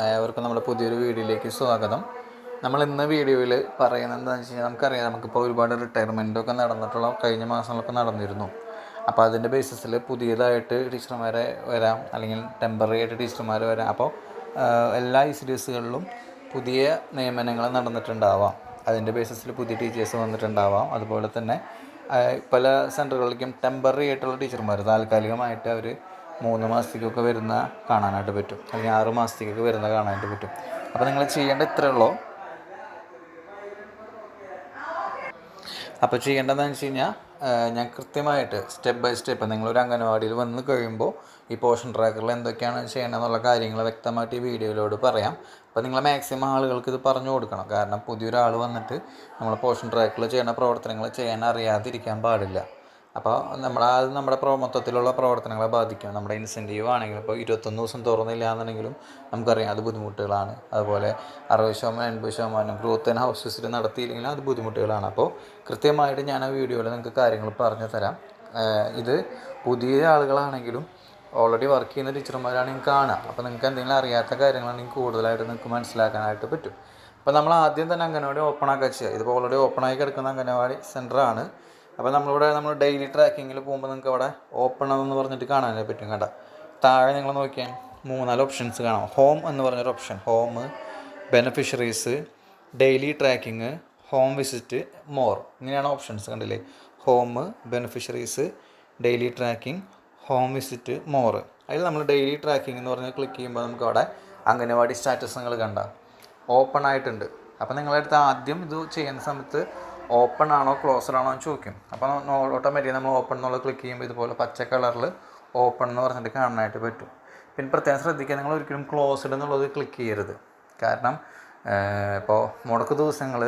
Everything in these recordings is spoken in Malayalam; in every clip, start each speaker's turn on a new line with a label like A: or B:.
A: ഏവർക്കും നമ്മുടെ പുതിയൊരു വീഡിയോയിലേക്ക് സ്വാഗതം. നമ്മൾ ഇന്ന് വീഡിയോയിൽ പറയുന്നത് എന്താണെന്ന് വെച്ച് കഴിഞ്ഞാൽ നമുക്കറിയാം നമുക്കിപ്പോൾ ഒരുപാട് റിട്ടയർമെന്റൊക്കെ നടന്നിട്ടുള്ള കഴിഞ്ഞ മാസങ്ങളൊക്കെ നടന്നിരുന്നു. അപ്പോൾ അതിന്റെ ബേസിസിൽ പുതിയതായിട്ട് ടീച്ചർമാരെ വരാം അല്ലെങ്കിൽ ടെമ്പററി ആയിട്ട് ടീച്ചർമാർ വരാം. അപ്പോൾ എല്ലാ ഇ സി പുതിയ നിയമനങ്ങൾ നടന്നിട്ടുണ്ടാവാം. അതിന്റെ ബേസിസിൽ പുതിയ ടീച്ചേഴ്സ് വന്നിട്ടുണ്ടാവാം. അതുപോലെ തന്നെ പല സെന്ററുകളിലേക്കും ടെമ്പററി ആയിട്ടുള്ള ടീച്ചർമാർ താൽക്കാലികമായിട്ട് അവർ മൂന്ന് മാസത്തേക്കൊക്കെ വരുന്ന കാണാനായിട്ട് പറ്റും. അല്ലെങ്കിൽ ആറ് മാസത്തേക്കൊക്കെ വരുന്ന കാണാനായിട്ട് പറ്റും. അപ്പോൾ നിങ്ങൾ ചെയ്യേണ്ട ഇത്രയേ ഉള്ളൂ. അപ്പോൾ ചെയ്യേണ്ടതെന്ന് വെച്ച് കഴിഞ്ഞാൽ ഞാൻ കൃത്യമായിട്ട് സ്റ്റെപ്പ് ബൈ സ്റ്റെപ്പ് നിങ്ങളൊരു അംഗനവാടിയിൽ വന്ന് കഴിയുമ്പോൾ ഈ പോഷൻ ട്രാക്കറിൽ എന്തൊക്കെയാണ് ചെയ്യേണ്ടതെന്നുള്ള കാര്യങ്ങൾ വ്യക്തമായിട്ട് ഈ വീഡിയോയിലോട് പറയാം. അപ്പോൾ നിങ്ങൾ മാക്സിമം ആളുകൾക്ക് ഇത് പറഞ്ഞു കൊടുക്കണം. കാരണം പുതിയൊരാൾ വന്നിട്ട് നമ്മൾ പോഷൻ ട്രാക്കിൽ ചെയ്യേണ്ട പ്രവർത്തനങ്ങൾ ചെയ്യാൻ അറിയാതിരിക്കാൻ പാടില്ല. അപ്പോൾ നമ്മൾ അത് നമ്മുടെ പ്രോ മൊത്തത്തിലുള്ള പ്രവർത്തനങ്ങളെ ബാധിക്കും. നമ്മുടെ ഇൻസെന്റീവ് ആണെങ്കിലും ഇപ്പോൾ ഇരുപത്തൊന്ന് ദിവസം തുറന്നില്ല എന്നുണ്ടെങ്കിലും നമുക്കറിയാം അത് ബുദ്ധിമുട്ടുകളാണ്. അതുപോലെ അറുപത് ശതമാനം എൺപത് ശതമാനം ഗ്രോത്ത് ആൻഡ് ഹൗസസിൽ നടത്തിയില്ലെങ്കിൽ അത് ബുദ്ധിമുട്ടുകളാണ്. അപ്പോൾ കൃത്യമായിട്ട് ഞാൻ ആ വീഡിയോയിൽ നിങ്ങൾക്ക് കാര്യങ്ങൾ പറഞ്ഞു തരാം. ഇത് പുതിയ ആളുകളാണെങ്കിലും ഓൾറെഡി വർക്ക് ചെയ്യുന്ന ടീച്ചർമാരാണെങ്കിൽ കാണുക. അപ്പോൾ നിങ്ങൾക്ക് എന്തെങ്കിലും അറിയാത്ത കാര്യങ്ങളാണെങ്കിൽ കൂടുതലായിട്ട് നിങ്ങൾക്ക് മനസ്സിലാക്കാനായിട്ട് പറ്റും. അപ്പോൾ നമ്മൾ ആദ്യം തന്നെ അംഗനവാടി ഓപ്പൺ ആക്കുക ചെയ്യുക ഇതിപ്പോൾ ഓൾറെഡി ഓപ്പൺ ആയി കിടക്കുന്ന അംഗനവാടി സെന്ററാണ് അപ്പോൾ നമ്മളിവിടെ നമ്മൾ ഡെയിലി ട്രാക്കിങ്ങിൽ പോകുമ്പോൾ നിങ്ങൾക്ക് അവിടെ ഓപ്പൺ എന്ന് പറഞ്ഞിട്ട് കാണാനായിട്ട് പറ്റും കേട്ടോ താഴെ നിങ്ങൾ നോക്കിയാൽ മൂന്നാൽ ഓപ്ഷൻസ് കാണാം. ഹോം എന്ന് പറഞ്ഞൊരു option home beneficiaries daily tracking home visit more ഇങ്ങനെയാണ് ഓപ്ഷൻസ് കണ്ടില്ലേ? Home beneficiaries daily tracking home visit more അതിൽ നമ്മൾ ഡെയിലി ട്രാക്കിംഗ് എന്ന് പറഞ്ഞ് ക്ലിക്ക് ചെയ്യുമ്പോൾ നമുക്ക് അവിടെ അംഗനവാടി സ്റ്റാറ്റസ് നിങ്ങൾ കണ്ട? ഓപ്പൺ ആയിട്ടുണ്ട്. അപ്പോൾ നിങ്ങളുടെ അടുത്ത് ആദ്യം ഇത് ചെയ്യുന്ന സമയത്ത് ഓപ്പൺ ആണോ ക്ലോസ്ഡ് ആണോ എന്ന് ചോദിക്കും. അപ്പോൾ ഓട്ടോമാറ്റിക് നമ്മൾ ഓപ്പൺ എന്നുള്ളത് ക്ലിക്ക് ചെയ്യുമ്പോൾ ഇതുപോലെ പച്ച കളറിൽ ഓപ്പൺ എന്ന് പറഞ്ഞിട്ട് കാണാനായിട്ട് പറ്റും. പിന്നെ പ്രത്യേകം ശ്രദ്ധിക്കുക നിങ്ങൾ ഒരിക്കലും ക്ലോസ്ഡ് എന്നുള്ളത് ക്ലിക്ക് ചെയ്യരുത്. കാരണം ഇപ്പോൾ മുടക്ക് ദിവസങ്ങൾ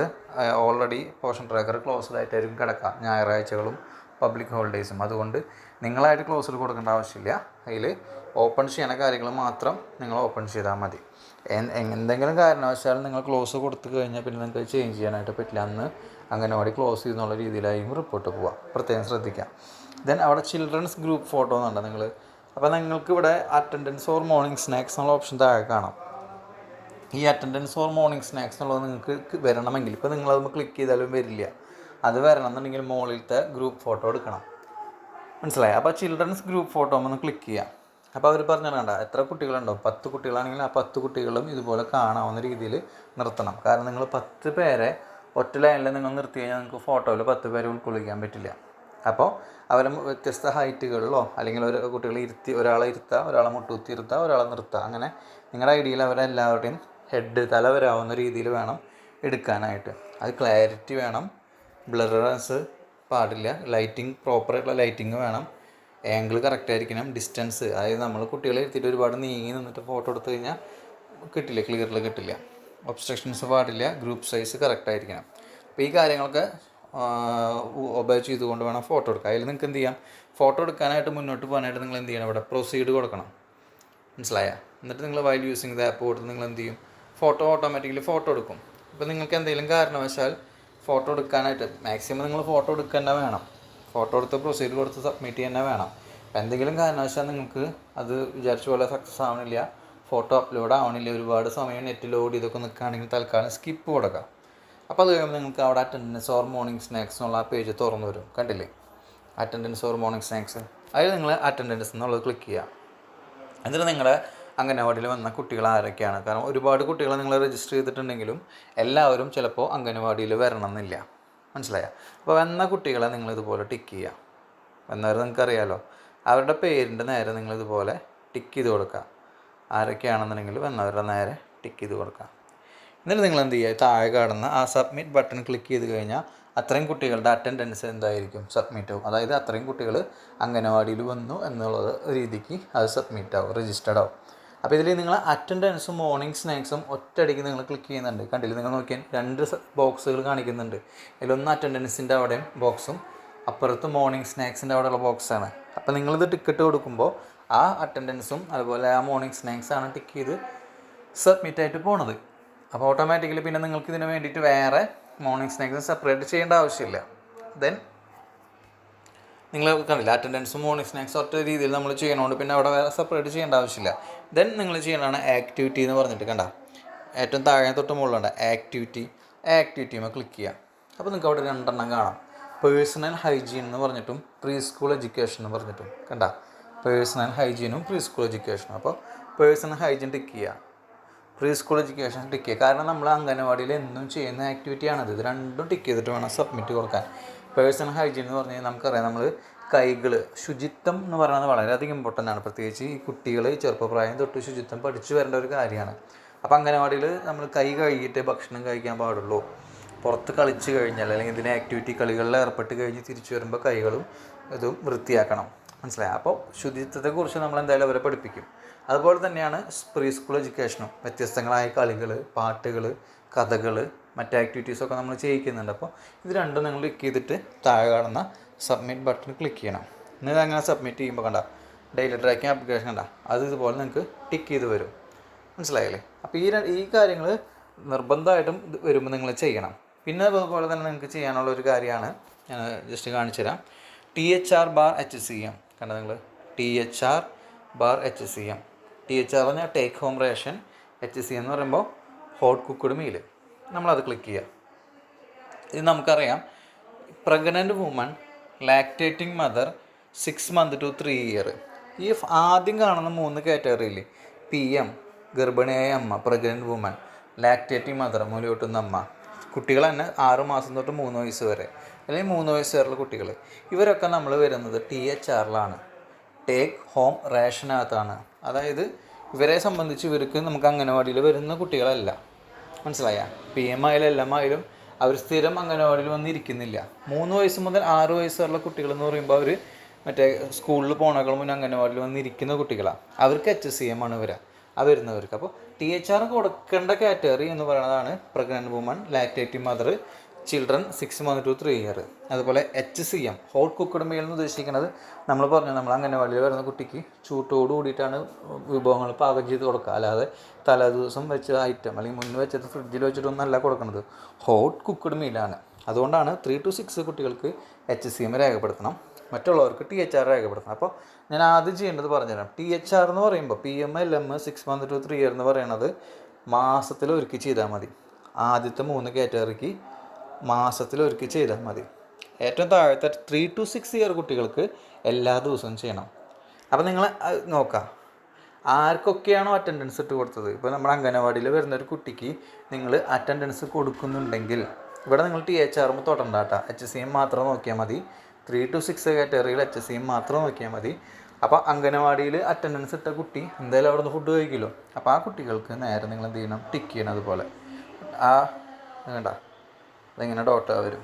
A: ഓൾറെഡി പോഷൻ ട്രാക്കർ ക്ലോസ്ഡ് ആയിട്ടായിരിക്കും കിടക്കുക. ഞായറാഴ്ചകളും പബ്ലിക് ഹോളിഡേയ്സും അതുകൊണ്ട് നിങ്ങളായിട്ട് ക്ലോസ്ഡ് കൊടുക്കേണ്ട ആവശ്യമില്ല. അതിൽ ഓപ്പൺ ചെയ്യുന്ന കാര്യങ്ങൾ മാത്രം നിങ്ങൾ ഓപ്പൺ ചെയ്താൽ മതി. എന്തെങ്കിലും കാരണവശാൽ നിങ്ങൾ ക്ലോസ് കൊടുത്തു കഴിഞ്ഞാൽ പിന്നെ നിങ്ങൾക്ക് ചേഞ്ച് ചെയ്യാനായിട്ട് പറ്റില്ല. അന്ന് അംഗനവാടി ക്ലോസ് ചെയ്യുന്നുള്ള രീതിയിലായിരിക്കും റിപ്പോർട്ട് പോവുക. പ്രത്യേകം ശ്രദ്ധിക്കുക ദെൻ അവിടെ ചിൽഡ്രൻസ് ഗ്രൂപ്പ് ഫോട്ടോ എന്നുണ്ട് നിങ്ങൾ അപ്പോൾ നിങ്ങൾക്ക് ഇവിടെ അറ്റൻഡൻസ് ഓർ മോർണിംഗ് സ്നാക്സ് എന്നുള്ള ഓപ്ഷൻ താഴെ കാണാം. ഈ അറ്റൻഡൻസ് ഓർ മോർണിംഗ് സ്നാക്സ് എന്നുള്ളത് നിങ്ങൾക്ക് ക്ക് വരണമെങ്കിൽ ഇപ്പോൾ നിങ്ങളത് ക്ലിക്ക് ചെയ്താലും വരില്ല. അത് വരണം എന്നുണ്ടെങ്കിൽ മുകളിലത്തെ ഗ്രൂപ്പ് ഫോട്ടോ എടുക്കണം. മനസ്സിലായി? അപ്പോൾ ചിൽഡ്രൻസ് ഗ്രൂപ്പ് ഫോട്ടോ ഒന്ന് ക്ലിക്ക് ചെയ്യാം. അപ്പോൾ അവർ പറഞ്ഞു കണ്ട? എത്ര കുട്ടികളുണ്ടോ? പത്ത് കുട്ടികളാണെങ്കിൽ ആ പത്ത് കുട്ടികളും ഇതുപോലെ കാണാവുന്ന രീതിയിൽ നിർത്തണം. കാരണം നിങ്ങൾ പത്ത് പേരെ ഒറ്റ ലൈനിൽ നിങ്ങൾ നിർത്തി കഴിഞ്ഞാൽ നിങ്ങൾക്ക് ഫോട്ടോയിൽ പത്ത് പേരെ ഉൾക്കൊള്ളിക്കാൻ പറ്റില്ല. അപ്പോൾ അവരെ വ്യത്യസ്ത ഹൈറ്റുകളിലോ അല്ലെങ്കിൽ ഒരു കുട്ടികളെ ഇരുത്തി ഒരാളെ ഇരുത്തുക ഒരാളെ മുട്ടുകുത്തി ഇരുത്തുക ഒരാളെ നിർത്തുക അങ്ങനെ നിങ്ങളുടെ ഐഡിയയിൽ അവരെല്ലാവരുടെയും ഹെഡ് തല വരാവുന്ന രീതിയിൽ വേണം എടുക്കാനായിട്ട്. അത് ക്ലാരിറ്റി വേണം ബ്ലറൻസ് പാടില്ല ലൈറ്റിംഗ് പ്രോപ്പറായിട്ടുള്ള ലൈറ്റിംഗ് വേണം ആംഗിൾ കറക്റ്റ് ആയിരിക്കണം ഡിസ്റ്റൻസ് അതായത് നമ്മൾ കുട്ടികളെ ഇരുത്തിയിട്ട് ഒരുപാട് നീങ്ങി നിന്നിട്ട് ഫോട്ടോ എടുത്തു കഴിഞ്ഞാൽ കിട്ടില്ല ക്ലിയറിൽ കിട്ടില്ല. ഒബ്സ്ട്രക്ഷൻസ് പാടില്ല ഗ്രൂപ്പ് സൈസ് കറക്റ്റ് ആയിരിക്കണം. അപ്പോൾ ഈ കാര്യങ്ങളൊക്കെ ഒബേ ചെയ്തുകൊണ്ട് വേണം ഫോട്ടോ എടുക്കുക അതിൽ നിങ്ങൾക്ക് എന്ത് ചെയ്യാം? ഫോട്ടോ എടുക്കാനായിട്ട് മുന്നോട്ട് പോകാനായിട്ട് നിങ്ങൾ എന്ത് ചെയ്യണം ഇവിടെ? പ്രൊസീഡ് കൊടുക്കണം. മനസ്സിലായ? എന്നിട്ട് നിങ്ങൾ വൈൽ യൂസിങ് ദ ആപ്പ് കൊടുത്ത് നിങ്ങൾ എന്ത് ചെയ്യും? ഫോട്ടോ ഓട്ടോമാറ്റിക്കലി ഫോട്ടോ എടുക്കും. ഇപ്പോൾ നിങ്ങൾക്ക് എന്തെങ്കിലും കാരണവശാൽ ഫോട്ടോ എടുക്കാനായിട്ട് മാക്സിമം നിങ്ങൾ ഫോട്ടോ എടുക്കുക തന്നെ വേണം. ഫോട്ടോ എടുത്ത് പ്രൊസീഡ് കൊടുത്ത് സബ്മിറ്റ് തന്നെ വേണം. അപ്പോൾ എന്തെങ്കിലും കാരണവശാൽ നിങ്ങൾക്ക് അത് വിചാരിച്ച പോലെ സക്സസ് ആവണില്ല. ഫോട്ടോ അപ്ലോഡ് ആവണില്ല ഒരുപാട് സമയം നെറ്റ് ലോഡ് ചെയ്തൊക്കെ നിൽക്കുകയാണെങ്കിൽ തൽക്കാലം സ്കിപ്പ് കൊടുക്കാം. അപ്പോൾ അത് കഴിയുമ്പോൾ നിങ്ങൾക്ക് അവിടെ അറ്റൻഡൻസ് ഓർ മോർണിംഗ് സ്നാക്സ് എന്നുള്ള ആ പേജ് തുറന്നു വരും. കണ്ടില്ലേ? അറ്റൻഡൻസ് ഓർ മോർണിംഗ് സ്നാക്സ് അതിൽ നിങ്ങൾ അറ്റൻഡൻസ് എന്നുള്ളത് ക്ലിക്ക് ചെയ്യുക എന്നിട്ട് നിങ്ങളുടെ അംഗനവാടിയിൽ വന്ന കുട്ടികൾ ആരൊക്കെയാണ്? കാരണം ഒരുപാട് കുട്ടികളെ നിങ്ങൾ രജിസ്റ്റർ ചെയ്തിട്ടുണ്ടെങ്കിലും എല്ലാവരും ചിലപ്പോൾ അംഗനവാടിയിൽ വരണം എന്നില്ല മനസ്സിലായ? അപ്പോൾ വന്ന കുട്ടികളെ നിങ്ങൾ ഇതുപോലെ ടിക്ക് ചെയ്യുക വന്നവർ നിങ്ങൾക്കറിയാലോ. അവരുടെ പേരിന്റെ നേരെ നിങ്ങൾ ഇതുപോലെ ടിക്ക് ചെയ്ത് കൊടുക്കുക ആരൊക്കെയാണെന്നുണ്ടെങ്കിൽ വന്നവരുടെ നേരെ ടിക്ക് ചെയ്ത് കൊടുക്കാം. എന്നിട്ട് നിങ്ങൾ എന്ത് ചെയ്യുക? താഴെ കാണുന്ന ആ സബ്മിറ്റ് ബട്ടൺ ക്ലിക്ക് ചെയ്ത് കഴിഞ്ഞാൽ അത്രയും കുട്ടികളുടെ അറ്റൻഡൻസ് എന്തായിരിക്കും? സബ്മിറ്റ് ആവും. അതായത് അത്രയും കുട്ടികൾ അംഗനവാടിയിൽ വന്നു എന്നുള്ളത് രീതിക്ക് അത് സബ്മിറ്റ് ആവും രജിസ്റ്റർഡ് ആവും. അപ്പോൾ ഇതിൽ നിങ്ങൾ അറ്റൻഡൻസും മോർണിംഗ് സ്നാക്സും ഒറ്റയടിക്ക് നിങ്ങൾ ക്ലിക്ക് ചെയ്യുന്നുണ്ട്. കണ്ടില്ല? നിങ്ങൾ നോക്കിയാൽ രണ്ട് ബോക്സുകൾ കാണിക്കുന്നുണ്ട്. അതിലൊന്ന് അറ്റൻഡൻസിന്റെ അവിടെയും ബോക്സും അപ്പുറത്ത് മോർണിംഗ് സ്നാക്സിന്റെ അവിടെയുള്ള ബോക്സാണ് അപ്പോൾ നിങ്ങളിത് ടിക്കറ്റ് കൊടുക്കുമ്പോൾ ആ അറ്റൻഡൻസും അതുപോലെ ആ മോർണിംഗ് സ്നാക്സാണ് ടിക്ക് ചെയ്ത് സബ്മിറ്റ് ആയിട്ട് പോണത്. അപ്പോൾ ഓട്ടോമാറ്റിക്കലി പിന്നെ നിങ്ങൾക്ക് ഇതിന് വേണ്ടിയിട്ട് വേറെ മോർണിംഗ് സ്നാക്സ് സെപ്പറേറ്റ് ചെയ്യേണ്ട ആവശ്യമില്ല. ദെൻ നിങ്ങൾ കണ്ടില്ല അറ്റൻഡൻസും മോർണിംഗ് സ്നാക്സും ഒറ്റ രീതിയിൽ നമ്മൾ ചെയ്യണോണ്ട് പിന്നെ അവിടെ വേറെ സെപ്പറേറ്റ് ചെയ്യേണ്ട ആവശ്യമില്ല. ദെൻ നിങ്ങൾ ചെയ്യണതാണ് ആക്ടിവിറ്റി എന്ന് പറഞ്ഞിട്ട് കണ്ട. ഏറ്റവും താഴെ തൊട്ട് മുകളിലുണ്ട് ആക്ടിവിറ്റി ആക്ടിവിറ്റിയുമ്പോൾ ക്ലിക്ക് ചെയ്യുക അപ്പോൾ നിങ്ങൾക്ക് അവിടെ രണ്ടെണ്ണം കാണാം. പേഴ്സണൽ ഹൈജീൻ എന്ന് പറഞ്ഞിട്ടും പ്രീ സ്കൂൾ എഡ്യൂക്കേഷൻ എന്ന് പറഞ്ഞിട്ടും കണ്ട. പേഴ്സണൽ ഹൈജീനും പ്രീ സ്കൂൾ എഡ്യൂക്കേഷനും അപ്പോൾ പേഴ്സണൽ ഹൈജീൻ ടിക്ക് ചെയ്യുക പ്രീ സ്കൂൾ എഡ്യൂക്കേഷൻ ടിക്ക് ചെയ്യുക കാരണം നമ്മൾ അംഗനവാടിയിൽ എന്നും ചെയ്യുന്ന ആക്ടിവിറ്റിയാണത് ഇത് രണ്ടും ടിക്ക് ചെയ്തിട്ട് വേണം സബ്മിറ്റ് കൊടുക്കാൻ. പേഴ്സണൽ ഹൈജീൻ എന്ന് പറഞ്ഞാൽ നമുക്കറിയാം നമ്മൾ കൈകൾ ശുചിത്വം എന്ന് പറയുന്നത് വളരെയധികം ഇമ്പോർട്ടന്റ് ആണ്. പ്രത്യേകിച്ച് ഈ കുട്ടികൾ ചെറുപ്പപ്രായം തൊട്ട് ശുചിത്വം പഠിച്ചു വരേണ്ട ഒരു കാര്യമാണ്. അപ്പോൾ അംഗനവാടിയിൽ നമ്മൾ കൈ കഴുകിയിട്ട് ഭക്ഷണം കഴിക്കാൻ പാടുള്ളൂ. പുറത്ത് കളിച്ച് കഴിഞ്ഞാൽ അല്ലെങ്കിൽ ഇതിന് ആക്ടിവിറ്റി കളികളിൽ ഏർപ്പെട്ട് കഴിഞ്ഞ് തിരിച്ചു വരുമ്പോൾ കൈകളും ഇതും വൃത്തിയാക്കണം. മനസ്സിലായി? അപ്പോൾ ശുചിത്വത്തെക്കുറിച്ച് നമ്മൾ എന്തായാലും അവരെ പഠിപ്പിക്കും. അതുപോലെ തന്നെയാണ് പ്രീ സ്കൂൾ എഡ്യൂക്കേഷനും വ്യത്യസ്തങ്ങളായ കളികൾ പാട്ടുകൾ കഥകൾ മറ്റ് ആക്ടിവിറ്റീസൊക്കെ നമ്മൾ ചെയ്യിക്കുന്നുണ്ട്. അപ്പോൾ ഇത് രണ്ടും നിങ്ങൾ ക്ലിക്ക് ചെയ്തിട്ട് താഴെ കാണുന്ന സബ്മിറ്റ് ബട്ടൺ ക്ലിക്ക് ചെയ്യണം. എന്നിട്ട് അങ്ങനെ സബ്മിറ്റ് ചെയ്യുമ്പോൾ കണ്ട ഡെയിലി ട്രാക്കിംഗ് ആപ്ലിക്കേഷൻ കണ്ട അത് ഇതുപോലെ നിങ്ങൾക്ക് ടിക്ക് ചെയ്ത് വരും. മനസ്സിലായില്ലേ? അപ്പോൾ ഈ ഈ കാര്യങ്ങൾ നിർബന്ധമായിട്ടും വരുമ്പോൾ നിങ്ങൾ ചെയ്യണം. പിന്നെ അതുപോലെ തന്നെ നിങ്ങൾക്ക് ചെയ്യാനുള്ള ഒരു കാര്യമാണ് ഞാൻ ജസ്റ്റ് കാണിച്ചു തരാം T H R bar H C M കണ്ട നിങ്ങൾ T H R bar H C M T H R പറഞ്ഞാൽ take home ration H C എന്ന് പറയുമ്പോൾ ഹോട്ട് കുക്ക്ഡ് മീൽ നമ്മളത് ക്ലിക്ക് ചെയ്യുക ഇത് നമുക്കറിയാം. Pregnant woman lactating mother six month to three year ഈ ആദ്യം കാണുന്ന മൂന്ന് കാറ്റഗറിയിൽ പി എം ഗർഭിണിയായ അമ്മ പ്രഗ്നന്റ് വുമൺ ലാക്ടേറ്റിംഗ് മദർ മുലയൂട്ടുന്ന അമ്മ. കുട്ടികൾ തന്നെ ആറ് മാസം തൊട്ട് മൂന്ന് വയസ്സ് വരെ. അല്ലെങ്കിൽ മൂന്ന് വയസ്സ് വരെയുള്ള കുട്ടികൾ ഇവരൊക്കെ നമ്മൾ വരുന്നത് ടി എച്ച് ആറിലാണ്. ടേക്ക് ഹോം റേഷനകത്താണ്. അതായത് ഇവരെ സംബന്ധിച്ച് ഇവർക്ക് നമുക്ക് അംഗനവാടിയിൽ വരുന്ന കുട്ടികളല്ല. മനസ്സിലായ? പി എം ആയാലും എല്ലാം ആയാലും അവർ സ്ഥിരം അംഗനവാടിയിൽ വന്നിരിക്കുന്നില്ല. മൂന്ന് വയസ്സ് മുതൽ ആറ് വയസ്സ് വരെയുള്ള കുട്ടികൾ എന്ന് പറയുമ്പോൾ അവർ മറ്റേ സ്കൂളിൽ പോണകൾ മുന്നേ അംഗനവാടിയിൽ വന്നിരിക്കുന്ന കുട്ടികളാണ് അവർക്ക് എച്ച് സി എം ആണ് വരിക ആ വരുന്നവർക്ക്. അപ്പോൾ ടി എച്ച് ആർ കൊടുക്കേണ്ട കാറ്റഗറി എന്ന് പറയുന്നതാണ് pregnant woman lactative mother children six month to three year അതുപോലെ H C M hot cooked meal എന്ന് ഉദ്ദേശിക്കുന്നത് നമ്മൾ പറഞ്ഞു നമ്മൾ അംഗനവാടിയിൽ വരുന്ന കുട്ടിക്ക് ചൂട്ടോട് കൂടിയിട്ടാണ് വിഭവങ്ങൾ പാകം ചെയ്ത് കൊടുക്കുക. അല്ലാതെ തലേ ദിവസം വെച്ച ഐറ്റം അല്ലെങ്കിൽ മുന്നിൽ വെച്ചത് ഫ്രിഡ്ജിൽ വെച്ചിട്ടൊന്നല്ല കൊടുക്കുന്നത് ഹോട്ട് കുക്കഡ് മീലാണ് അതുകൊണ്ടാണ് ത്രീ ടു സിക്സ് കുട്ടികൾക്ക് എച്ച് സി എം രേഖപ്പെടുത്തണം. മറ്റുള്ളവർക്ക് ടി എച്ച് ആർ രേഖപ്പെടുത്തണം. അപ്പോൾ ഞാൻ ആദ്യം ചെയ്യേണ്ടത് പറഞ്ഞുതരാം. ടി എച്ച് ആർ എന്ന് പറയുമ്പോൾ P M L M six month to three year എന്ന് പറയുന്നത് മാസത്തിൽ ഒരുക്കി ചെയ്താൽ മതി. ആദ്യത്തെ മൂന്ന് കാറ്റഗറിക്ക് മാസത്തിൽ ഒരുക്കി ചെയ്താൽ മതി. ഏറ്റവും താഴത്തെ ത്രീ ടു സിക്സ് ഇയർ കുട്ടികൾക്ക് എല്ലാ ദിവസവും ചെയ്യണം. അപ്പം നിങ്ങൾ നോക്കാം. ആർക്കൊക്കെയാണോ അറ്റൻഡൻസ് ഇട്ട് കൊടുത്തത്? ഇപ്പോൾ നമ്മുടെ അംഗനവാടിയിൽ വരുന്ന ഒരു കുട്ടിക്ക് നിങ്ങൾ അറ്റൻഡൻസ് കൊടുക്കുന്നുണ്ടെങ്കിൽ ഇവിടെ നിങ്ങൾ ടി എച്ച് ആറും തൊടണ്ട കേട്ടോ. എച്ച് സി എം മാത്രം നോക്കിയാൽ മതി. ത്രീ ടു സിക്സ് കാറ്റഗറിയിൽ എച്ച് സി എം മാത്രം നോക്കിയാൽ മതി. അപ്പോൾ അംഗനവാടിയിൽ അറ്റൻഡൻസ് ഇട്ട കുട്ടി എന്തായാലും അവിടെ നിന്ന് ഫുഡ് കഴിക്കുമല്ലോ. അപ്പോൾ ആ കുട്ടികൾക്ക് നേരെ നിങ്ങൾ എന്ത് ചെയ്യണം? ടിക്ക് ചെയ്യണം അതുപോലെ. ആ വേണ്ട അതിങ്ങനെ ഡോട്ട് വരും.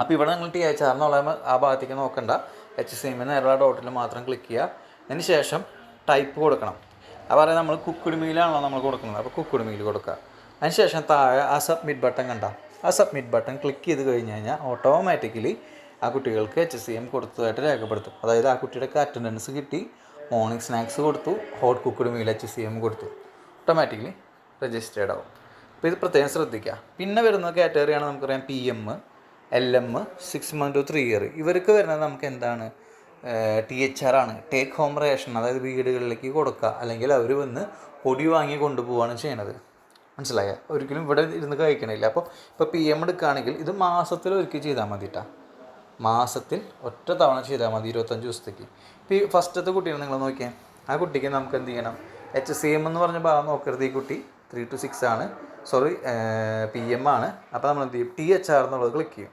A: അപ്പോൾ ഇവിടെ നിങ്ങൾ ടി എച്ച് ആർ എന്നുള്ള ആ ഭാഗത്തേക്ക് നോക്കണ്ട. എച്ച് സി എമ്മിന് നേരെയുള്ള ഡോട്ടിൽ മാത്രം ക്ലിക്ക് ചെയ്യുക അതിന് ശേഷം ടൈപ്പ് കൊടുക്കണം. അപ്പോൾ പറയാം നമ്മൾ കുക്കുടുമിയിലാണല്ലോ നമ്മൾ കൊടുക്കുന്നത്. അപ്പോൾ കുക്കുടുമിയിൽ കൊടുക്കുക. അതിന് ശേഷം താഴെ ആ സബ്മിറ്റ് ബട്ടൺ കണ്ട. ആ സബ്മിറ്റ് ബട്ടൺ ക്ലിക്ക് ചെയ്ത് കഴിഞ്ഞ് കഴിഞ്ഞാൽ ഓട്ടോമാറ്റിക്കലി ആ കുട്ടികൾക്ക് എച്ച് സി എം കൊടുത്തതായിട്ട് രേഖപ്പെടുത്തും. അതായത് ആ കുട്ടിയുടെ അറ്റൻഡൻസ് കിട്ടി മോർണിംഗ് സ്നാക്സ് കൊടുത്തു ഹോട്ട് കുക്കുടുമിയിൽ എച്ച് സി എം കൊടുത്തു. ഓട്ടോമാറ്റിക്കലി രജിസ്റ്റേർഡ് ആവും. അപ്പോൾ ഇത് പ്രത്യേകം ശ്രദ്ധിക്കുക പിന്നെ വരുന്ന കാറ്റഗറിയാണ് നമുക്കറിയാം P M L M six month to three year ഇവർക്ക് വരുന്നത് നമുക്ക് എന്താണ്? ടി എച്ച് ആർ ആണ്. ടേക്ക് ഹോം റേഷൻ അതായത് വീടുകളിലേക്ക് കൊടുക്കുക. അല്ലെങ്കിൽ അവർ വന്ന് പൊടി വാങ്ങി കൊണ്ടുപോവുകയാണ് ചെയ്യണത്. മനസ്സിലായ? ഒരിക്കലും ഇവിടെ ഇരുന്ന് കഴിക്കണില്ല. അപ്പോൾ ഇപ്പോൾ പി എം എടുക്കുകയാണെങ്കിൽ ഇത് മാസത്തിൽ ഒരിക്കൽ ചെയ്താൽ മതി കേട്ടോ മാസത്തിൽ ഒറ്റ തവണ ചെയ്താൽ മതി ഇരുപത്തഞ്ച് ദിവസത്തേക്ക്. ഇപ്പോൾ ഈ ഫസ്റ്റത്തെ കുട്ടീനെ നിങ്ങൾ നോക്കിയാൽ ആ കുട്ടിക്ക് നമുക്ക് എന്ത് ചെയ്യണം? എച്ച് സി എം എന്ന് പറഞ്ഞ ഭാഗം നോക്കരുത് ഈ കുട്ടി. ത്രീ ടു സിക്സ് ആണ്. സോറി പി എം ആണ്. അപ്പോൾ നമ്മൾ എന്ത് ചെയ്യും? ടി എച്ച് ആർ എന്നുള്ളത് ക്ലിക്ക് ചെയ്യും.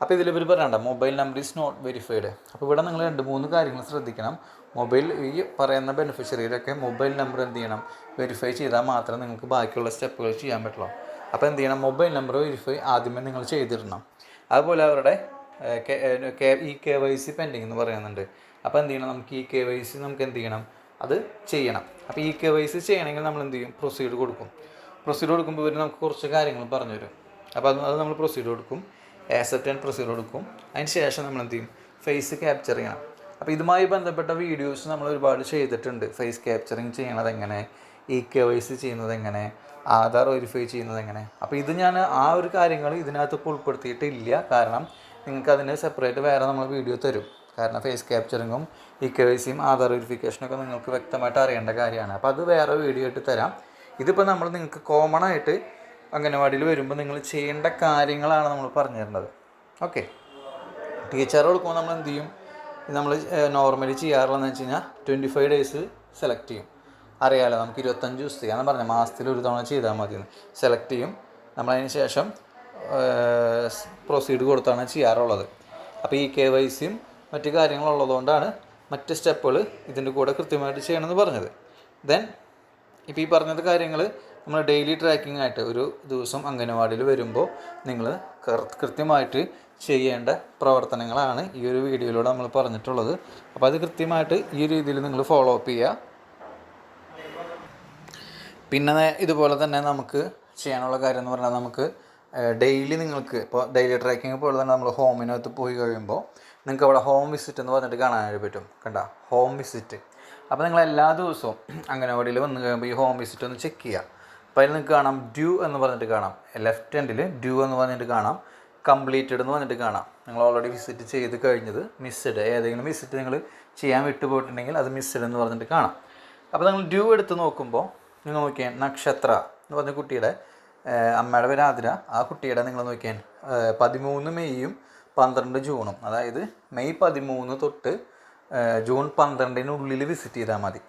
A: അപ്പോൾ ഇതിൽ ഇവർ പറയണ്ട mobile number is not verified അപ്പോൾ ഇവിടെ നിങ്ങൾ രണ്ട് മൂന്ന് കാര്യങ്ങൾ ശ്രദ്ധിക്കണം. മൊബൈൽ ഈ പറയുന്ന ബെനിഫിഷ്യറിയിലൊക്കെ മൊബൈൽ നമ്പർ എന്ത് ചെയ്യണം? വെരിഫൈ ചെയ്താൽ മാത്രമേ നിങ്ങൾക്ക് ബാക്കിയുള്ള സ്റ്റെപ്പുകൾ ചെയ്യാൻ പറ്റുള്ളൂ. അപ്പോൾ എന്ത് ചെയ്യണം? മൊബൈൽ നമ്പർ വെരിഫൈ ആദ്യമേ നിങ്ങൾ ചെയ്തിടണം. അതുപോലെ അവരുടെ ഈ കെ വൈ സി പെൻഡിങ് എന്ന് പറയുന്നുണ്ട്. അപ്പോൾ എന്ത് ചെയ്യണം? നമുക്ക് ഈ കെ വൈ സി നമുക്ക് എന്ത് ചെയ്യണം? അത് ചെയ്യണം. അപ്പോൾ ഈ കെ വൈ സി ചെയ്യണമെങ്കിൽ നമ്മൾ എന്ത് ചെയ്യും? പ്രൊസീഡ് കൊടുക്കും. പ്രൊസീഡ് കൊടുക്കുമ്പോൾ ഇവർ നമുക്ക് കുറച്ച് കാര്യങ്ങൾ പറഞ്ഞു തരും. അപ്പോൾ അത് അത് നമ്മൾ പ്രൊസീഡ് കൊടുക്കും. ആക്സെപ്റ്റ് ആൻഡ് പ്രൊസീഡ് കൊടുക്കും. അതിന് ശേഷം നമ്മൾ എന്ത് ചെയ്യും? ഫേസ് ക്യാപ്ചർ ചെയ്യണം. അപ്പോൾ ഇതുമായി ബന്ധപ്പെട്ട വീഡിയോസ് നമ്മൾ ഒരുപാട് ചെയ്തിട്ടുണ്ട്. ഫേസ് ക്യാപ്ചറിങ് ചെയ്യണത് എങ്ങനെ? ഇ കെ വൈ സി ചെയ്യുന്നത് എങ്ങനെ? ആധാർ വെരിഫൈ ചെയ്യുന്നത് എങ്ങനെ? അപ്പോൾ ഇത് ഞാൻ ആ ഒരു കാര്യങ്ങൾ ഇതിനകത്ത് ഉൾപ്പെടുത്തിയിട്ടില്ല. കാരണം നിങ്ങൾക്ക് അതിന് സെപ്പറേറ്റ് വേറെ നമ്മൾ വീഡിയോ തരും. കാരണം ഫേസ് ക്യാപ്ചറിങ്ങും ഇ കെ വൈ സിയും ആധാർ വെരിഫിക്കേഷനൊക്കെ നിങ്ങൾക്ക് വ്യക്തമായിട്ട് അറിയേണ്ട കാര്യമാണ്. അപ്പോൾ അത് വേറെ വീഡിയോ ആയിട്ട് തരാം. ഇതിപ്പോൾ നമ്മൾ നിങ്ങൾക്ക് കോമൺ ആയിട്ട് അംഗനവാടിയിൽ വരുമ്പോൾ നിങ്ങൾ ചെയ്യേണ്ട കാര്യങ്ങളാണ് നമ്മൾ പറഞ്ഞു തരുന്നത് ഓക്കെ ടീച്ചർ കൊടുക്കുമ്പോൾ നമ്മൾ എന്ത് ചെയ്യും? നമ്മൾ നോർമലി ചെയ്യാറുള്ളതെന്ന് വെച്ച് കഴിഞ്ഞാൽ ട്വന്റി ഫൈവ് ഡേയ്സ് സെലക്ട് ചെയ്യും. അറിയാലോ നമുക്ക് ഇരുപത്തഞ്ച് ദിവസത്തേക്കാണ് പറഞ്ഞത് മാസത്തിൽ ഒരു തവണ ചെയ്താൽ മതി സെലക്ട് ചെയ്യും. നമ്മളതിന് ശേഷം പ്രൊസീഡ് കൊടുത്താണ് ചെയ്യാറുള്ളത്. അപ്പോൾ ഈ കെ വൈ സിയും മറ്റു കാര്യങ്ങളുള്ളതുകൊണ്ടാണ് മറ്റ് സ്റ്റെപ്പുകൾ ഇതിന്റെ കൂടെ കൃത്യമായിട്ട് ചെയ്യണമെന്ന് പറഞ്ഞത്. ദെൻ ഇപ്പോൾ ഈ പറഞ്ഞത് കാര്യങ്ങൾ നമ്മൾ ഡെയിലി ട്രാക്കിംഗ് ആയിട്ട് ഒരു ദിവസം അംഗനവാടിയിൽ വരുമ്പോൾ നിങ്ങൾ കൃത്യമായിട്ട് ചെയ്യേണ്ട പ്രവർത്തനങ്ങളാണ് ഈ ഒരു വീഡിയോയിലൂടെ നമ്മൾ പറഞ്ഞിട്ടുള്ളത്. അപ്പോൾ അത് കൃത്യമായിട്ട് ഈ രീതിയിൽ നിങ്ങൾ ഫോളോ അപ്പ് ചെയ്യുക. പിന്നെ ഇതുപോലെ തന്നെ നമുക്ക് ചെയ്യാനുള്ള കാര്യം എന്ന് പറഞ്ഞാൽ നമുക്ക് ഡെയിലി നിങ്ങൾക്ക് ഇപ്പോൾ ഡെയിലി ട്രാക്കിംഗ് പോലെ തന്നെ നമ്മൾ ഹോമിനകത്ത് പോയി കഴിയുമ്പോൾ നിങ്ങൾക്ക് അവിടെ ഹോം വിസിറ്റ് എന്ന് പറഞ്ഞിട്ട് കാണാനായിട്ട് പറ്റും. കണ്ട? ഹോം വിസിറ്റ് അപ്പോൾ നിങ്ങൾ എല്ലാ ദിവസവും അംഗനവാടിയിൽ വന്ന് കഴിയുമ്പോൾ ഈ ഹോം വിസിറ്റ് ഒന്ന് ചെക്ക് ചെയ്യുക അപ്പോൾ അതിൽ നിങ്ങൾക്ക് കാണാം ഡ്യൂ എന്ന് പറഞ്ഞിട്ട് കാണാം. ലെഫ്റ്റ് ഹാൻഡിൽ ഡ്യൂ എന്ന് പറഞ്ഞിട്ട് കാണാം. കംപ്ലീറ്റഡ് എന്ന് പറഞ്ഞിട്ട് കാണാം. നിങ്ങൾ ഓൾറെഡി വിസിറ്റ് ചെയ്ത് കഴിഞ്ഞത് മിസ്ഡ് ഏതെങ്കിലും വിസിറ്റ് നിങ്ങൾ ചെയ്യാൻ വിട്ടുപോയിട്ടുണ്ടെങ്കിൽ അത് മിസ്ഡ് എന്ന് പറഞ്ഞിട്ട് കാണാം. അപ്പോൾ നിങ്ങൾ ഡ്യൂ എടുത്ത് നോക്കുമ്പോൾ നിങ്ങൾ നോക്കിയാൽ നക്ഷത്ര എന്ന് പറഞ്ഞ കുട്ടിയുടെ അമ്മയുടെ പേര് ആതിര. ആ കുട്ടിയുടെ നിങ്ങൾ നോക്കിയാൽ പതിമൂന്ന് മെയ്യും പന്ത്രണ്ട് ജൂണും. അതായത് മെയ് പതിമൂന്ന് തൊട്ട് ജൂൺ പന്ത്രണ്ടിനുള്ളിൽ വിസിറ്റ് ചെയ്താൽ മതി.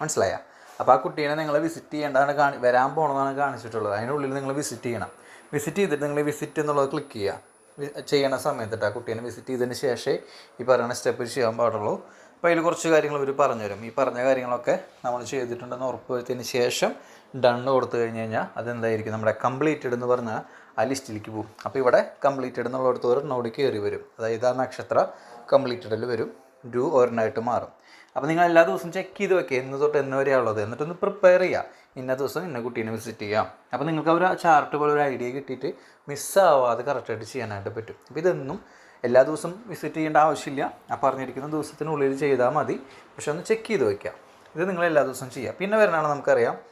A: മനസ്സിലായ? അപ്പോൾ ആ കുട്ടീനെ നിങ്ങൾ വിസിറ്റ് ചെയ്യേണ്ടതാണ് കാണി വരാൻ പോകണമെന്നാണ് കാണിച്ചിട്ടുള്ളത്. അതിനുള്ളിൽ നിങ്ങൾ വിസിറ്റ് ചെയ്യണം. വിസിറ്റ് ചെയ്തിട്ട് നിങ്ങൾ വിസിറ്റ് എന്നുള്ളത് ക്ലിക്ക് ചെയ്യുക ചെയ്യണ സമയത്തിട്ട് ആ കുട്ടീനെ വിസിറ്റ് ചെയ്തതിന് ശേഷമേ ഈ പറയുന്ന സ്റ്റെപ്പ് ചെയ്യാൻ പാടുള്ളൂ. അപ്പോൾ അതിൽ കുറച്ച് കാര്യങ്ങൾ ഇവർ പറഞ്ഞുതരും. ഈ പറഞ്ഞ കാര്യങ്ങളൊക്കെ നമ്മൾ ചെയ്തിട്ടുണ്ടെന്ന് ഉറപ്പ് വരുത്തിയതിന് ശേഷം ഡണ്ണ് കൊടുത്തു കഴിഞ്ഞ് കഴിഞ്ഞാൽ അതെന്തായിരിക്കും? നമ്മുടെ കംപ്ലീറ്റഡ് എന്ന് പറഞ്ഞാൽ ആ ലിസ്റ്റിലേക്ക് പോകും. അപ്പോൾ ഇവിടെ കംപ്ലീറ്റഡ് എന്നുള്ളടത്ത് ഒരു ഒരെണ്ണോട് കയറി വരും. അതായത് ആ നക്ഷത്ര കംപ്ലീറ്റഡിൽ വരും. ഡു ഒരെണ്ണമായിട്ട് മാറും. അപ്പോൾ നിങ്ങൾ എല്ലാ ദിവസവും ചെക്ക് ചെയ്ത് വെക്കുക എന്ന് തൊട്ട് എന്ന് വരെയുള്ളത് എന്നിട്ടൊന്ന് പ്രിപ്പയർ ചെയ്യുക ഇന്ന ദിവസം ഇന്ന കുട്ടീനെ വിസിറ്റ് ചെയ്യാം. അപ്പോൾ നിങ്ങൾക്ക് ആ ഒരു ചാർട്ട് പോലെ ഒരു ഐഡിയ കിട്ടിയിട്ട് മിസ്സാവാതെ കറക്റ്റായിട്ട് ചെയ്യാനായിട്ട് പറ്റും. അപ്പോൾ ഇതൊന്നും എല്ലാ ദിവസവും വിസിറ്റ് ചെയ്യേണ്ട ആവശ്യമില്ല. ആ പറഞ്ഞിരിക്കുന്ന ദിവസത്തിനുള്ളിൽ ചെയ്താൽ മതി. പക്ഷെ ഒന്ന് ചെക്ക് ചെയ്ത് വെക്കുക ഇത് നിങ്ങൾ എല്ലാ ദിവസവും ചെയ്യുക പിന്നെ വരണതാണ് നമുക്കറിയാം.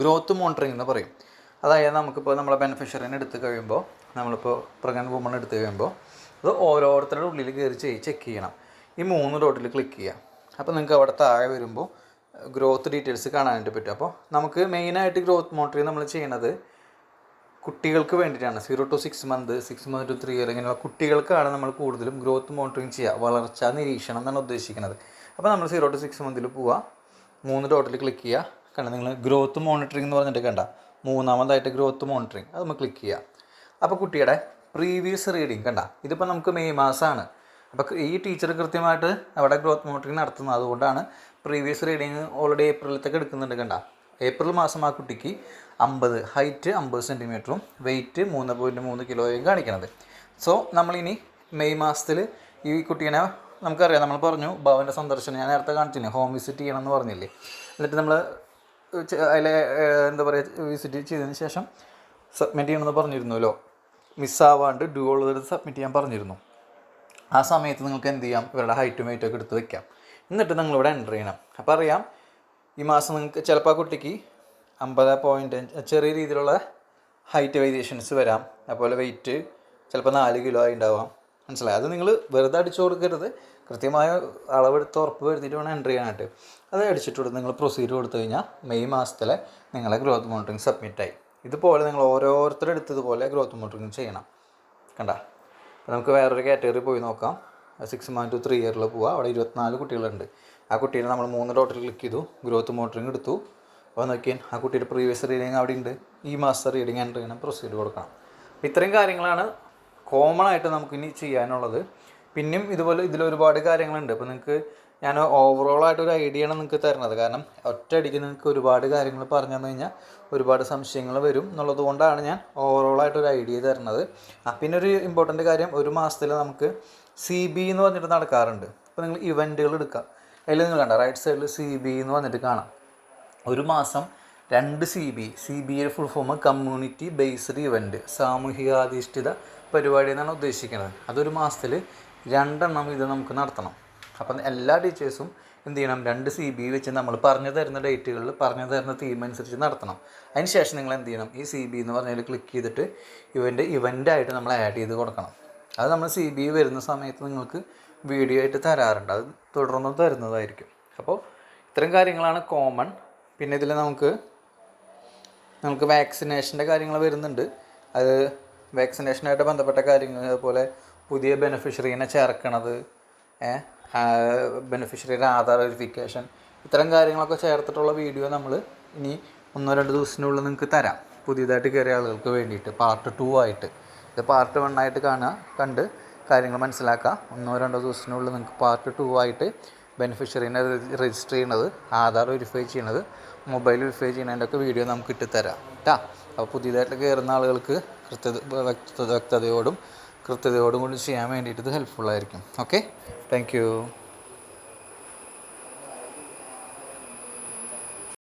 A: ഗ്രോത്ത് മോണിറ്ററിംഗ് എന്ന് പറയും. അതായത് നമുക്കിപ്പോൾ നമ്മളെ ബെനിഫിഷ്യറിനെ എടുത്ത് കഴിയുമ്പോൾ നമ്മളിപ്പോൾ പ്രഗ്നന്റ് വുമൺ എടുത്ത് കഴിയുമ്പോൾ അത് ഓരോരുത്തരുടെ ഉള്ളിൽ കയറി ചെയ്ത് ചെക്ക് ചെയ്യണം. ഈ മൂന്ന് ഡോട്ടിൽ ക്ലിക്ക് ചെയ്യാം. അപ്പോൾ നിങ്ങൾക്ക് അവിടെ താഴെ വരുമ്പോൾ ഗ്രോത്ത് ഡീറ്റെയിൽസ് കാണാനായിട്ട് പറ്റും. അപ്പോൾ നമുക്ക് മെയിനായിട്ട് ഗ്രോത്ത് മോണിറ്ററിംഗ് നമ്മൾ ചെയ്യുന്നത് കുട്ടികൾക്ക് വേണ്ടിയിട്ടാണ്. Zero to six month six month to three year ഇങ്ങനെയുള്ള കുട്ടികൾക്കാണ് നമ്മൾ കൂടുതലും ഗ്രോത്ത് മോണിറ്ററിങ് ചെയ്യുക വളർച്ചാ നിരീക്ഷണം എന്നാണ് ഉദ്ദേശിക്കുന്നത് അപ്പോൾ നമ്മൾ സീറോ ടു സിക്സ് മന്തിൽ പോവുക മൂന്ന് ഡോട്ടിൽ ക്ലിക്ക് ചെയ്യുക കണ്ട? നിങ്ങൾ ഗ്രോത്ത് മോണിറ്ററിംഗ് എന്ന് പറഞ്ഞിട്ട് കണ്ട? മൂന്നാമതായിട്ട് ഗ്രോത്ത് മോണിറ്ററിംഗ് അത് നമ്മൾ ക്ലിക്ക് ചെയ്യുക അപ്പോൾ കുട്ടിയുടെ പ്രീവിയസ് റീഡിങ് കണ്ട? ഇതിപ്പോൾ നമുക്ക് മെയ് മാസമാണ് അപ്പോൾ ഈ ടീച്ചർ കൃത്യമായിട്ട് അവിടെ ഗ്രോത്ത് മോണിറ്ററിംഗ് നടത്തുന്നത്. അതുകൊണ്ടാണ് പ്രീവിയസ് റീഡിങ് ഓൾറെഡി ഏപ്രിലത്തേക്ക് എടുക്കുന്നുണ്ട് കണ്ട? ഏപ്രിൽ മാസം ആ കുട്ടിക്ക് അമ്പത് ഹൈറ്റ് അമ്പത് സെന്റിമീറ്ററും വെയിറ്റ് മൂന്ന് പോയിന്റ് മൂന്ന് കിലോയും കാണിക്കണത്. സോ നമ്മളിനി മെയ് മാസത്തിൽ ഈ കുട്ടീനെ നമുക്കറിയാം. നമ്മൾ പറഞ്ഞു ഭവന്റെ സന്ദർശനം ഞാൻ നേരത്തെ കാണിച്ചില്ലേ? ഹോം വിസിറ്റ് ചെയ്യണം എന്ന് പറഞ്ഞില്ലേ? എന്നിട്ട് നമ്മൾ അതിലെ എന്താ പറയുക വിസിറ്റ് ചെയ്തതിന് ശേഷം സബ്മിറ്റ് ചെയ്യണമെന്ന് പറഞ്ഞിരുന്നല്ലോ. മിസ്സാവാണ്ട് ഡ്യൂ ഉള്ളത് സബ്മിറ്റ് ചെയ്യാൻ പറഞ്ഞിരുന്നു. ആ സമയത്ത് നിങ്ങൾക്ക് എന്ത് ചെയ്യാം? ഇവരുടെ ഹൈറ്റും വെയിറ്റും ഒക്കെ എടുത്ത് വെക്കാം. എന്നിട്ട് നിങ്ങളിവിടെ എന്റർ ചെയ്യണം. അപ്പോൾ അറിയാം ഈ മാസം നിങ്ങൾക്ക് ചിലപ്പോൾ ആ കുട്ടിക്ക് അമ്പത് പോയിന്റ് ചെറിയ രീതിയിലുള്ള ഹൈറ്റ് വേരിയേഷൻസ് വരാം. അതുപോലെ വെയിറ്റ് ചിലപ്പോൾ നാല് കിലോ ആയി ഉണ്ടാവാം. മനസ്സിലായി? അത് നിങ്ങൾ വെറുതെ അടിച്ചു കൊടുക്കരുത്. കൃത്യമായ അളവെടുത്ത് ഉറപ്പ് വരുത്തിയിട്ട് വേണം എന്റർ ചെയ്യാനായിട്ട്. അത് അടിച്ചിട്ട് നിങ്ങൾ പ്രൊസീഡ് കൊടുത്തു കഴിഞ്ഞാൽ മെയ് മാസത്തിലെ നിങ്ങളെ ഗ്രോത്ത് മോണിറ്ററിങ് സബ്മിറ്റായി ഇതുപോലെ നിങ്ങൾ ഓരോരുത്തരും എടുത്തതുപോലെ ഗ്രോത്ത് മോണിറ്ററിങ് ചെയ്യണം. കണ്ട? അപ്പോൾ നമുക്ക് വേറൊരു കാറ്റഗറി പോയി നോക്കാം. സിക്സ് മന്ത് ടു ത്രീ ഇയറിൽ പോവുക അവിടെ ഇരുപത്തിനാല് കുട്ടികളുണ്ട്. ആ കുട്ടീനെ നമ്മൾ മൂന്ന് ഡോട്ടിൽ ക്ലിക്ക് ചെയ്തു. ഗ്രോത്ത് മോണിറ്ററിങ് എടുത്തു. അപ്പോൾ നോക്കിയാൽ ആ കുട്ടിയുടെ പ്രീവിയസ് റീഡിങ് അവിടെ ഉണ്ട്. ഈ മാസത്തെ റീഡിങ് എന്റർ ചെയ്യണം പ്രൊസീഡ് കൊടുക്കണം. അപ്പോൾ ഇത്രയും കാര്യങ്ങളാണ് കോമൺ ആയിട്ട് നമുക്കിനി ചെയ്യാനുള്ളത്. പിന്നെയും ഇതുപോലെ ഇതിലൊരുപാട് കാര്യങ്ങളുണ്ട്. അപ്പോൾ നിങ്ങൾക്ക് ഞാൻ ഓവറോൾ ആയിട്ട് ഒരു ഐഡിയ ആണ് നിങ്ങൾക്ക് തരുന്നത്. കാരണം ഒറ്റയടിക്ക് നിങ്ങൾക്ക് ഒരുപാട് കാര്യങ്ങൾ പറഞ്ഞു തന്നു കഴിഞ്ഞാൽ ഒരുപാട് സംശയങ്ങൾ വരും എന്നുള്ളത് കൊണ്ടാണ് ഞാൻ ഓവറോൾ ആയിട്ട് ഒരു ഐഡിയ തരുന്നത്. ആ പിന്നെ ഒരു ഇമ്പോർട്ടന്റ് കാര്യം ഒരു മാസത്തിൽ നമുക്ക് സി ബി എന്ന് പറഞ്ഞിട്ട് നടക്കാറുണ്ട്. അപ്പോൾ നിങ്ങൾ ഇവന്റുകൾ എടുക്കുക അതിൽ നിങ്ങൾ കണ്ട റൈറ്റ് സൈഡിൽ സി ബി എന്ന് പറഞ്ഞിട്ട് കാണാം. ഒരു മാസം രണ്ട് C B C B full form community based event സാമൂഹികാധിഷ്ഠിത പരിപാടി എന്നാണ് ഉദ്ദേശിക്കുന്നത് അതൊരു മാസത്തിൽ രണ്ടെണ്ണം ഇത് നമുക്ക് നടത്തണം. അപ്പം എല്ലാ ടീച്ചേഴ്സും എന്ത് ചെയ്യണം? രണ്ട് സി ബി വെച്ച് നമ്മൾ പറഞ്ഞു തരുന്ന ഡേറ്റുകളിൽ പറഞ്ഞു തരുന്ന തീം അനുസരിച്ച് നടത്തണം. അതിന് ശേഷം നിങ്ങൾ എന്ത് ചെയ്യണം? ഈ സി ബി എന്ന് പറഞ്ഞതിൽ ക്ലിക്ക് ചെയ്തിട്ട് ഇവന്റെ ആയിട്ട് നമ്മൾ ആഡ് ചെയ്ത് കൊടുക്കണം. അത് നമ്മൾ സി ബി വരുന്ന സമയത്ത് നിങ്ങൾക്ക് വീഡിയോ ആയിട്ട് തരാറുണ്ട്. അത് തുടർന്ന് തരുന്നതായിരിക്കും. അപ്പോൾ ഇത്തരം കാര്യങ്ങളാണ് കോമൺ പിന്നെ ഇതിൽ നമുക്ക് നമുക്ക് വാക്സിനേഷന്റെ കാര്യങ്ങൾ വരുന്നുണ്ട്. അത് വാക്സിനേഷനായിട്ട് ബന്ധപ്പെട്ട കാര്യങ്ങൾ അതുപോലെ പുതിയ ബെനിഫിഷ്യറീനെ ചേർക്കണത് ബെനിഫിഷ്യറിയുടെ ആധാർ വെരിഫിക്കേഷൻ ഇത്തരം കാര്യങ്ങളൊക്കെ ചേർത്തിട്ടുള്ള വീഡിയോ നമ്മൾ ഇനി ഒന്നോ രണ്ടോ ദിവസത്തിനുള്ളിൽ നിങ്ങൾക്ക് തരാം. പുതിയതായിട്ട് കയറിയ ആളുകൾക്ക് വേണ്ടിയിട്ട് പാർട്ട് ടു ആയിട്ട്. ഇത് പാർട്ട് വൺ ആയിട്ട് കാണുക കണ്ട് കാര്യങ്ങൾ മനസ്സിലാക്കുക. ഒന്നോ രണ്ടോ ദിവസത്തിനുള്ളിൽ നിങ്ങൾക്ക് പാർട്ട് ടു ആയിട്ട് ബെനിഫിഷ്യറിനെ രജിസ്റ്റർ ചെയ്യണത് ആധാർ വെരിഫൈ ചെയ്യണത് മൊബൈൽ വെരിഫൈ ചെയ്യുന്നതിന്റെ ഒക്കെ വീഡിയോ നമുക്ക് ഇട്ടുതരാം കേട്ടാ അപ്പോൾ പുതിയതായിട്ട് കയറുന്ന ആളുകൾക്ക് കൃത്യത വ്യക്തത വ്യക്തതയോടും കൃത്യതയോടും കൂടി ചെയ്യാൻ വേണ്ടിയിട്ട് ഇത് ഹെൽപ്ഫുൾ ആയിരിക്കും. Okay thank